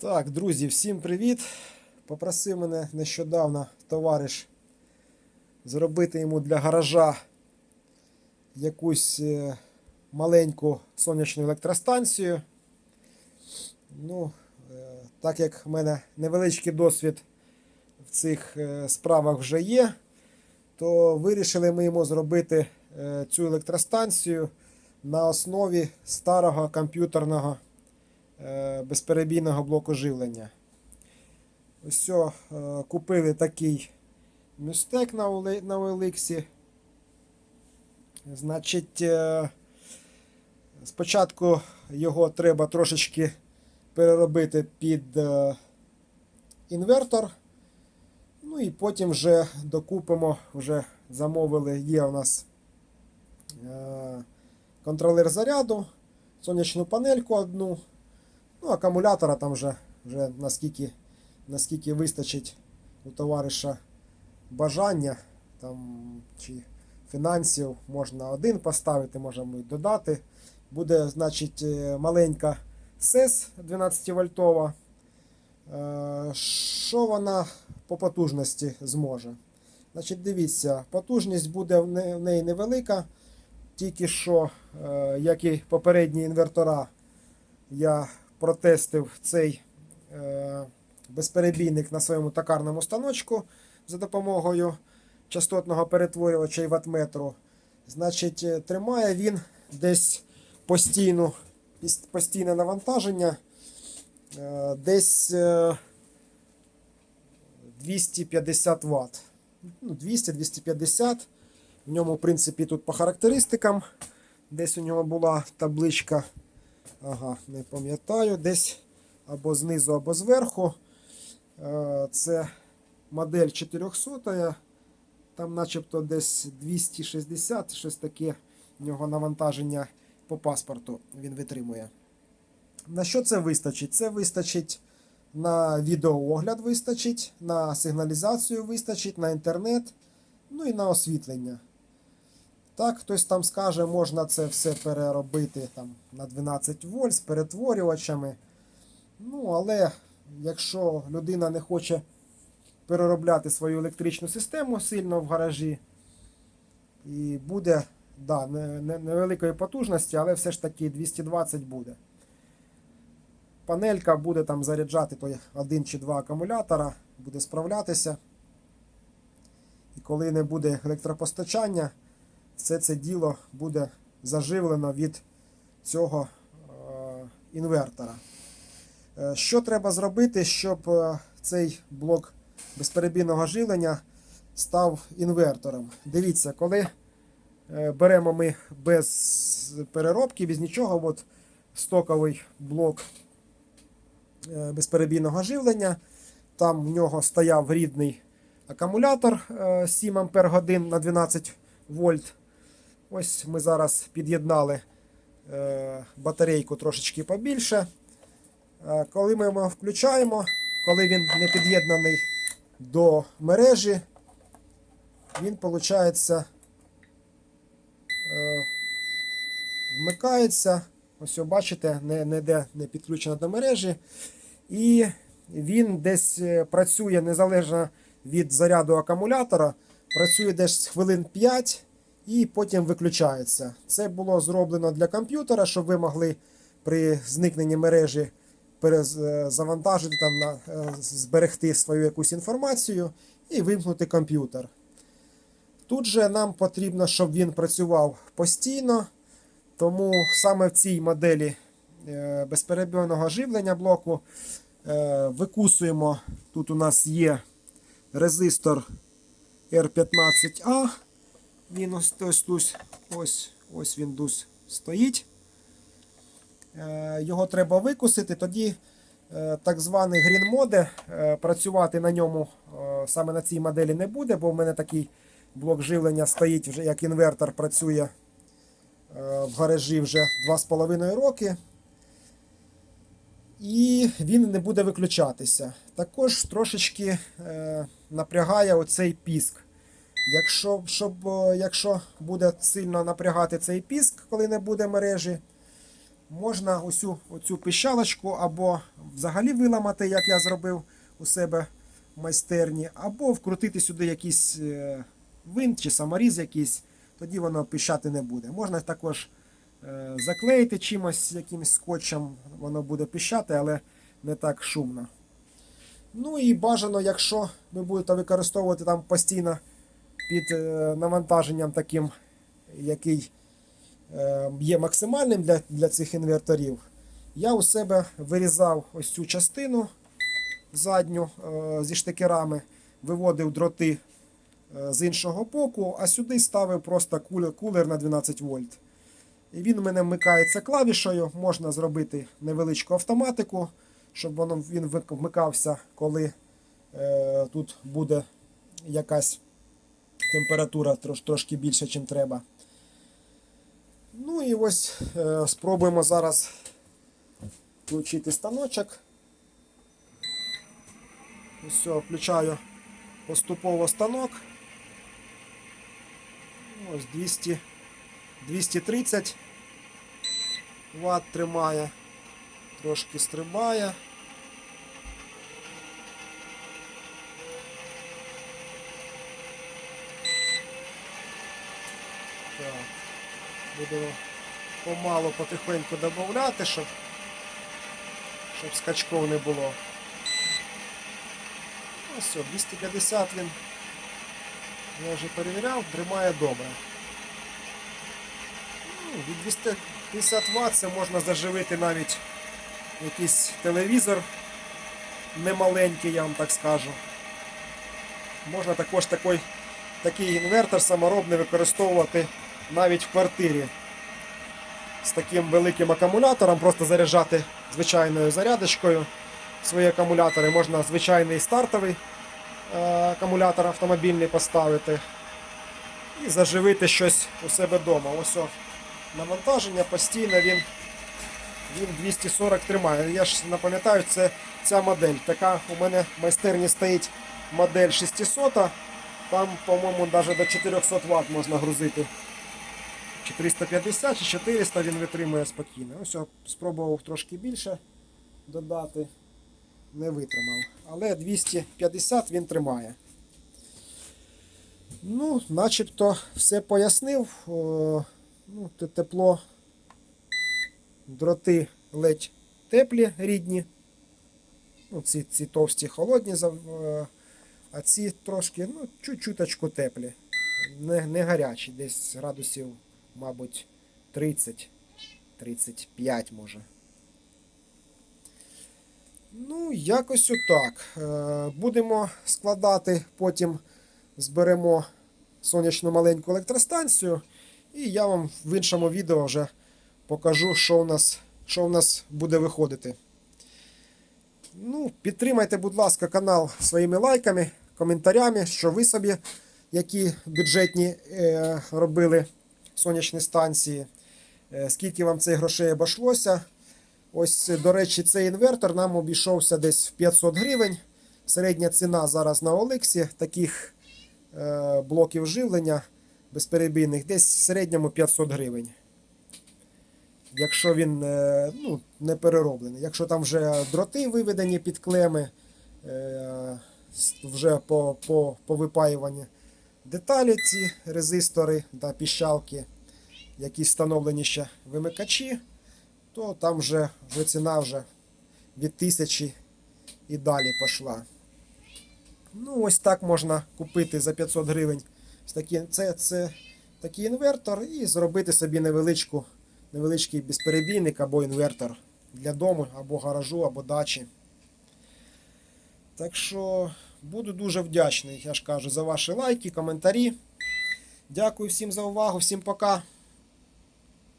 Так, друзі, всім привіт! Попросив мене нещодавно товариш зробити йому для гаража якусь е, маленьку сонячну електростанцію. Ну, е, так як в мене невеличкий досвід в цих е, справах вже є, то вирішили ми йому зробити цю електростанцію на основі старого комп'ютерного безперебійного блоку живлення. Ось е, купили такий мюстек на OLX. Значить, е, спочатку його треба трошечки переробити під е, інвертор. Ну і потім вже докупимо, вже замовили, є у нас е, контролер заряду, сонячну панельку одну. Ну, акумулятора там вже, вже наскільки, наскільки вистачить у товариша бажання там, чи фінансів, можна один поставити, можемо і додати. Буде, значить, е, маленька СЕС 12 вольтова. Е, Що вона по потужності зможе? Значить, дивіться, потужність буде в неї невелика, тільки що, е, як і попередні інвертора, я протестив цей е, безперебійник на своєму токарному станочку за допомогою частотного перетворювача і ватметру. Значить, е, тримає він десь постійну, постійне навантаження, е, десь е, 250 Вт. Ну, 200-250. В ньому, в принципі, тут по характеристикам. Десь у нього була табличка. Ага, не пам'ятаю, десь або знизу, або зверху. Е, Це модель 400. Там начебто десь 260, щось таке в нього навантаження по паспорту він витримує. На що це вистачить? Це вистачить на відеоогляд, вистачить, на сигналізацію вистачить, на інтернет, ну і на освітлення. Так, хтось там скаже, можна це все переробити там, на 12 вольт з перетворювачами. Ну, але якщо людина не хоче переробляти свою електричну систему сильно в гаражі, і буде да, не, не, невеликої потужності, але все ж таки 220 буде. Панелька буде там заряджати той один чи два акумулятора, буде справлятися. І коли не буде електропостачання, все це діло буде заживлено від цього е, інвертора. Е, Що треба зробити, щоб е, цей блок безперебійного живлення став інвертором? Дивіться, коли беремо ми без переробки, без нічого, от стоковий блок безперебійного живлення, там в нього стояв рідний акумулятор е, 7 Ампер годин на 12 вольт. Ось ми зараз під'єднали е, батарейку трошечки побільше. Е, Коли ми його включаємо, коли він не під'єднаний до мережі, він, виходить, вмикається. Ось, бачите, не, не, де не підключено до мережі. І він десь е, працює незалежно від заряду акумулятора, працює десь хвилин 5 і потім виключається. Це було зроблено для комп'ютера, щоб ви могли при зникненні мережі перезавантажити, там, на, е, зберегти свою якусь інформацію і вимкнути комп'ютер. Тут же нам потрібно, щоб він працював постійно, тому саме в цій моделі е, безперебійного живлення блоку е, викусуємо. Тут у нас є резистор R15A. Він ось, ось, ось, ось, ось він дус стоїть. Е, Його треба викусити, тоді е, так званий Mode е, працювати на ньому саме на цій моделі не буде, бо в мене такий блок живлення стоїть вже як інвертор працює в гаражі вже 2,5 роки. І він не буде виключатися. Також трошечки напрягає оцей піск. Якщо, щоб, е, якщо буде сильно напрягати цей піск, коли не буде мережі, можна оцю, оцю пищалочку або взагалі виламати, як я зробив у себе в майстерні, або вкрутити сюди якийсь е, винт чи саморіз якийсь, тоді воно пищати не буде. Можна також е, заклеїти чимось, якимось скотчем, воно буде пищати, але не так шумно. Ну і бажано, якщо ви будете використовувати там постійно під е, навантаженням таким, який е, є максимальним для, для цих інверторів, я у себе вирізав ось цю частину задню е, зі штекерами, виводив дроти з іншого боку, а сюди ставив просто кулер, на 12 вольт. І він у мене вмикається клавішою. Можна зробити невеличку автоматику, щоб воно, він вмикався, коли е, тут буде якась температура трош, трошки більше, ніж треба. Ну і ось е, спробуємо зараз включити станочок. Все, включаю поступово станок. Ось 200, 230 Вт тримає, трошки стрибає. Так. Будемо помалу потихеньку додати, щоб, щоб скачков не було. Ну все, 250 він. Я вже перевіряв, тримає добре. Ну, від 250 Вт це можна заживити навіть якийсь телевізор немаленький, я вам так скажу. Можна також такий, такий інвертор саморобний використовувати навіть в квартирі. З таким великим акумулятором, просто заряджати звичайною зарядочкою свої акумулятори. Можна звичайний стартовий е, акумулятор автомобільний поставити і заживити щось у себе вдома. Ось навантаження постійно він, він 240 тримає. Я ж напам'ятаю, це ця модель. Така у мене в майстерні стоїть модель 600. Там, по-моєму, навіть до 400 Вт можна грузити. Чи 350, чи 400 він витримує спокійно. Ось я спробував трошки більше додати. Не витримав. Але 250 він тримає. Ну, начебто все пояснив. О, ну, тепло. Дроти ледь теплі, рідні. Ну, ці, ці товсті холодні, а ці трошки, ну, чуть-чуточку теплі. Не, не гарячі, десь градусів, мабуть, 30, 35 може. Ну, якось отак. Е, Будемо складати, потім зберемо сонячну маленьку електростанцію. І я вам в іншому відео вже покажу, що у нас, що у нас буде виходити. Ну, підтримайте, будь ласка, канал своїми лайками, коментарями, що ви собі, які бюджетні е, робили сонячні станції, е, скільки вам цих грошей обійшлося. Ось, до речі, цей інвертор нам обійшовся десь в 500 гривень. Середня ціна зараз на Олексі таких е, блоків живлення безперебійних десь в середньому 500 гривень. Якщо він е, ну, не перероблений. Якщо там вже дроти виведені під клеми, е, вже по, по, по випаюванні деталі ці резистори та піщалки, які встановлені ще вимикачі, то там вже, вже ціна вже від тисячі і далі пішла. Ну, ось так можна купити за 500 гривень це, це такий інвертор і зробити собі невеличку, невеличкий безперебійник або інвертор для дому, або гаражу, або дачі. Так що буду дуже вдячний, я ж кажу, за ваші лайки, коментарі. Дякую всім за увагу, всім пока.